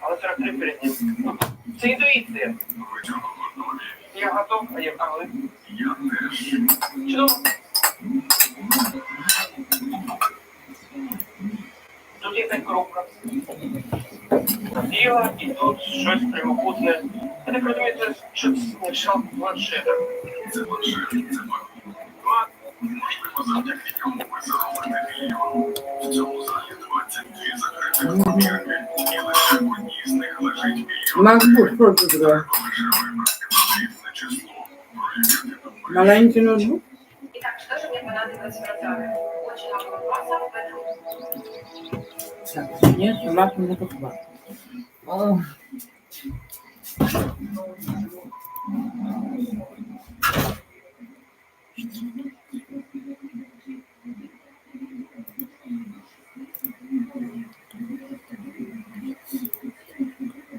Але 43 передні. Це інтуїція. Я готов, а я а ви? Чудово. Тут є коробка. Зліва і тут щось прямокутне. Я так розумію, це щось кшталт планшета. Це планшет, це. Можливо, завдяки ньому ви заробите мільйон. В цьому залі 22 закритих комірки, MacBook Pro тут буде. Лише вибрати потрібне число. Провірте номери. Маленький ноутбук. Итак, что же мне понадобилось в роддоме? Очень много вопросов, поэтому Так, ні, собаку не покупав. О.